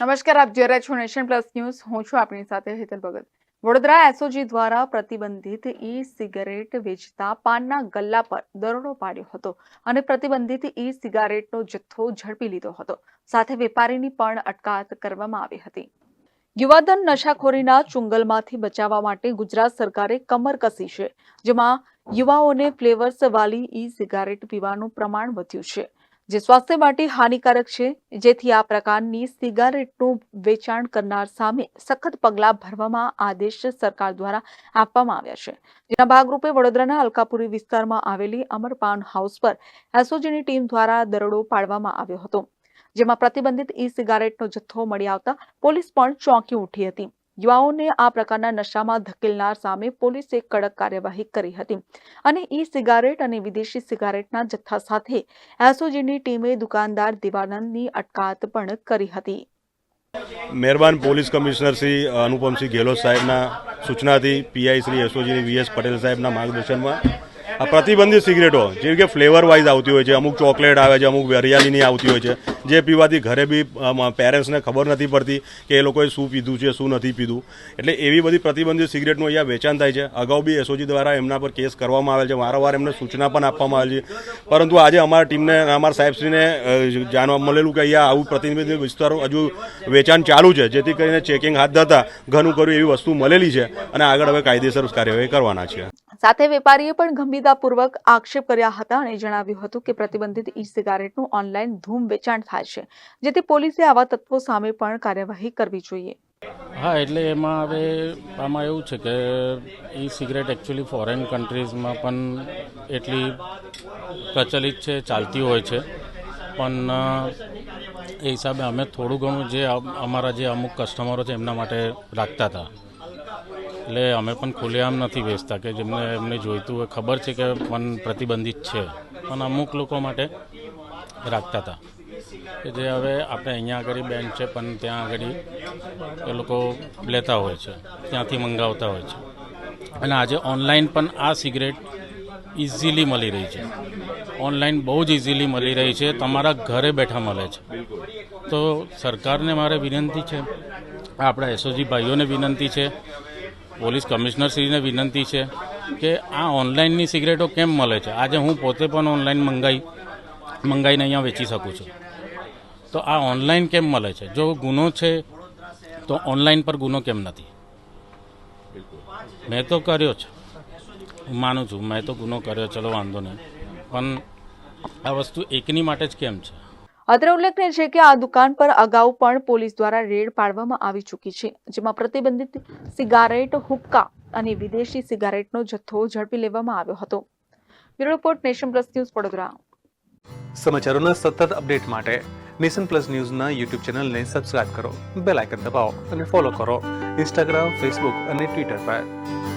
નમસ્કાર, આપ જોઈ રહ્યા છો નેશન પ્લસ ન્યૂઝ. હું છું આપની સાથે હેતલ ભગત. વડોદરા એસઓજી દ્વારા પ્રતિબંધિત ઈ સિગારેટ વેચતા પાનના ગલ્લા પર દરોડો પાડ્યો હતો અને પ્રતિબંધિત ઈ સિગારેટનો જથ્થો ઝડપી લીધો હતો. સાથે વેપારીની પણ અટકાયત કરવામાં આવી હતી. યુવાધન નશાખોરીના ચુંગલમાંથી બચાવવા માટે ગુજરાત સરકારે કમર કસી છે, જેમાં યુવાઓને ફ્લેવર્સ વાલી ઈ સિગારેટ પીવાનું પ્રમાણ વધ્યું છે. જે સ્વાસ્થ્ય માટે હાનિકારક છે, જેથી આ પ્રકારની સિગારેટનું વેચાણ કરનાર સામે સખત પગલાં ભરવામાં આદેશ સરકાર દ્વારા આપવામાં આવ્યા છે. જેના ભાગરૂપે વડોદરાના અલકાપુરી વિસ્તારમાં આવેલી અમરપાન હાઉસ પર એસઓજીની ટીમ દ્વારા દરોડો પાડવામાં આવ્યો હતો, જેમાં પ્રતિબંધિત ઈ સિગારેટનો જથ્થો મળી આવતા પોલીસ પણ ચોંકી ઉઠી હતી. યુવાઓને આ પ્રકારના નશામાં ધકેલનાર સામે પોલીસે કડક કાર્યવાહી કરી હતી અને ઈ સિગારેટ અને વિદેશી સિગારેટના જથ્થા સાથે એસઓજીની ટીમે દુકાનદાર દિવાનંદની અટકાયત પણ કરી હતી. મહેરબાન પોલીસ કમિશનર શ્રી અનુપમસિંહ ગેહલોત સાહેબના સૂચનાથી પીઆઈ શ્રી યશોજીની વીએસ પટેલ સાહેબના માર્ગદર્શનમાં આ પ્રતિબંધિત સિગરેટો જેવી કે ફ્લેવર વાઇઝ આવતી હોય છે, અમુક ચોકલેટ આવે છે, અમુક હરિયાળીની આવતી હોય છે, જે પીવાથી ઘરે બી પેરેન્ટ્સને ખબર નથી પડતી કે એ લોકોએ શું પીધું છે, શું નથી પીધું. એટલે એવી બધી પ્રતિબંધિત સિગરેટનું અહીંયા વેચાણ થાય છે. અગાઉ બી એસઓજી દ્વારા એમના પર કેસ કરવામાં આવેલ છે. વારંવાર એમને સૂચના પણ આપવામાં આવેલી છે. પરંતુ આજે અમારા ટીમને, અમારા સાહેબશ્રીને જાણવા મળેલું કે અહીંયા આવું પ્રતિબંધિત વિસ્તારો હજુ વેચાણ ચાલુ છે, જેથી કરીને ચેકિંગ હાથ ધરતા ઘણું કર્યું એવી વસ્તુ મળેલી છે અને આગળ હવે કાયદેસર કાર્યવાહી કરવાના છે. સાથે વેપારીએ પણ ગંભીરતાપૂર્વક આક્ષેપ કર્યા હતા અને જણાવ્યું હતું કે પ્રતિબંધિત ઈ સિગારેટનું ઓનલાઈન ધૂમ વેચાણ થાય છે, જેથી પોલીસે આવા તત્વો સામે પણ કાર્યવાહી કરવી જોઈએ. હા, એટલે એમાં હવે આમાં એવું છે કે ઈ સિગરેટ એકચ્યુઅલી ફોરેન કન્ટ્રીઝમાં પણ એટલી પ્રચલિત છે, ચાલતી હોય છે. પણ એ હિસાબે અમે થોડું ઘણું જે અમારા જે અમુક કસ્ટમરો છે, એમના માટે રાખતા હતા. એટલે અમે પણ ખુલ્લેઆમ નથી વેચતા કે જેમને એમને જોઈતું હોય. ખબર છે કે પણ પ્રતિબંધિત છે. પણ અમુક લોકો માટે રાખતા હતા. કે જે હવે આપણે અહીંયા આગળ બેન છે, પણ ત્યાં આગળ એ લોકો લેતા હોય છે. ત્યાંથી મંગાવતા હોય છે. અને આજે ઓનલાઈન પણ આ સિગરેટ ઇઝીલી મળી રહી છે. ઓનલાઈન બહુ જ ઇઝીલી મળી રહી છે. તમારા ઘરે બેઠા મળે છે. તો સરકારને મારે વિનંતી છે. આપણા એસઓજી ભાઈઓને વિનંતી છે. પોલીસ કમિશનરશ્રીને વિનંતી છે કે આ ઓનલાઈનની સિગરેટો કેમ મળે છે? આજે હું પોતે પણ ઓનલાઈન મંગાઈ, મંગાઈને અહીંયા વેચી શકું છું. તો આ ઓનલાઈન કેમ મળે છે? જો ગુનો છે, તો ઓનલાઈન પર ગુનો કેમ નથી? મેં તો કર્યો છે. હું માનું છું, મેં તો ગુનો કર્યો, ચલો વાંધો નહીં. પણ આ વસ્તુ એકની માટે જ કેમ છે? અત્રે ઉલ્લેખનીય છે કે આ દુકાન પર અગાઉ પણ પોલીસ દ્વારા રેડ પાડવામાં આવી ચૂકી છે, જેમાં પ્રતિબંધિત સિગારેટ, હુક્કા અને વિદેશી સિગારેટનો જથ્થો ઝડપી લેવામાં આવ્યો હતો. Bureau report nation plus news Vadodara. સમાચારોના સતત અપડેટ માટે નેશન પ્લસ ન્યૂઝના યુટ્યુબ ચેનલને સબસ્ક્રાઇબ કરો, બેલ આઇકન દબાવો અને ફોલો કરો. ઇન્સ્ટાગ્રામ, ફેસબુક અને ટ્વિટર પર.